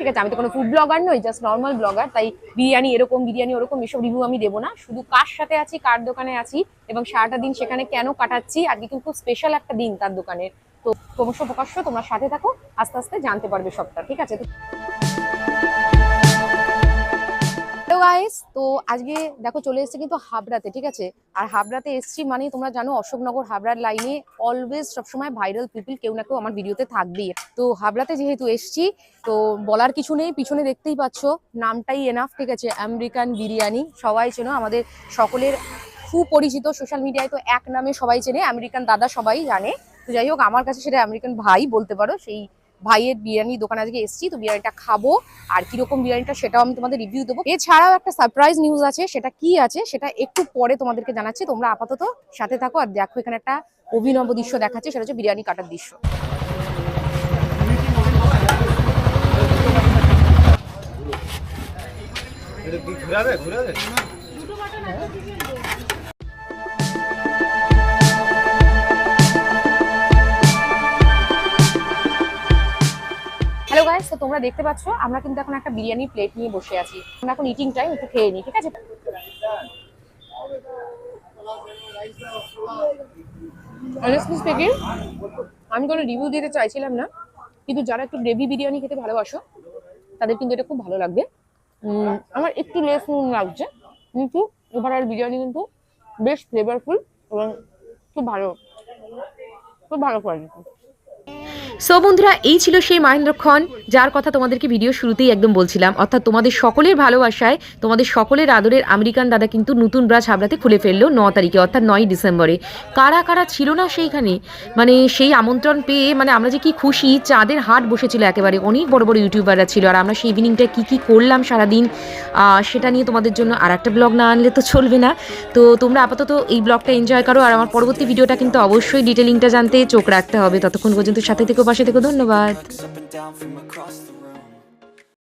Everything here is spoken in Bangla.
ঠিক আছে? আমি তো কোনো ফুড ব্লগার নই জাস্ট নর্মাল ব্লগার তাই বিরিয়ানি এরকম, বিরিয়ানি ওরকম, এসব রিভিউ আমি দেবো না। শুধু কার সাথে আছি, কার দোকানে আছি, এবং সারাটা দিন সেখানে কেন কাটাচ্ছি, আজকে কিন্তু স্পেশাল একটা দিন তার দোকানের। তো ক্রমশ প্রকাশ্য তোমরা সাথে থাকো, আস্তে আস্তে জানতে পারবে সবটা, ঠিক আছে? গাইস তো আজকে দেখো চলে এসেছে কিন্তু হাবড়াতে, ঠিক আছে? আর হাবড়াতে এসছি মানে তোমরা জানো অশোকনগর হাবড়ার লাইনে অলওয়েজ সবসময় ভাইরাল পিপল কেউ না কেউ আমার ভিডিওতে থাকবেই। তো হাবড়াতে যেহেতু এসছি, তো বলার কিছু নেই, পিছনে দেখতেই পাচ্ছ, নামটাই এনাফ ঠিক আছে? আমেরিকান বিরিয়ানি সবাই চেনো আমাদের সকলের সুপরিচিত সোশ্যাল মিডিয়ায় তো এক নামে সবাই চেনে আমেরিকান দাদা সবাই জানে। তো যাই হোক, আমার কাছে সেটা আমেরিকান ভাই বলতে পারো, সেই ভাইয়ের বিরিয়ানি দোকানে আজকে এসেছি তো বিরিয়ানিটা খাব। আর কীরকম বিরিয়ানিটা সেটাও আমি তোমাদের রিভিউ দেবো। এছাড়াও একটা সারপ্রাইজ নিউজ আছে সেটা কি আছে সেটা একটু পরে তোমাদেরকে জানাচ্ছি। তোমরা আপাতত সাথে থাকো আর দেখো এখানে একটা অভিনব দৃশ্য দেখাচ্ছে সেটা হচ্ছে বিরিয়ানি কাটার দৃশ্য। এটা কি ঘুরাবে? ঘুরাবে? হ্যালো গাইস তো তোমরা দেখতে পাচ্ছ, আমরা কিন্তু এখন একটা বিরিয়ানি প্লেট নিয়ে বসে আছি। আমরা এখন ইটিং টাইম একটু খেয়ে নিই, ঠিক আছে? আমি কোনো রিভিউ দিতে চাইছিলাম না, কিন্তু যারা একটু গ্রেভি বিরিয়ানি খেতে ভালোবাসো, তাদের কিন্তু এটা খুব ভালো লাগবে। আমার একটু লেস নুন লাগছে, কিন্তু ওভারঅল বিরিয়ানি কিন্তু বেশ ফ্লেভারফুল এবং খুব ভালো খুব ভালো কোয়ালিটি সো বন্ধুরা এই ছিল সেই মহেন্দ্রক্ষণ। যার কথা তোমাদেরকে ভিডিও শুরুতেই একদম বলছিলাম, অর্থাৎ তোমাদের সকলের ভালোবাসায়, তোমাদের সকলের আদরের আমেরিকান দাদা কিন্তু নতুন ব্রাঞ্চ হাবড়াতে খুলে ফেলল ন তারিখে, অর্থাৎ নয় ডিসেম্বরে। কারা কারা ছিল না সেইখানে? মানে সেই আমন্ত্রণ পেয়ে মানে আমরা যে কি খুশি, চাঁদের হাট বসেছিল একেবারে, অনেক বড় বড় ইউটিউবাররা ছিল, আর আমরা সেই ইভিনিংটা কী কী করলাম সারাদিন সেটা নিয়ে তোমাদের জন্য আর একটা ব্লগ না আনলে তো চলবে না। তো তোমরা আপাতত এই ব্লগটা এনজয় করো, আর আমার পরবর্তী ভিডিওটা কিন্তু অবশ্যই ডিটেলিংটা জানতে চোখ রাখতে হবে। ততক্ষণ পর্যন্ত সাথে থেকে পাশে থেকে ধন্যবাদ। Down from across the room.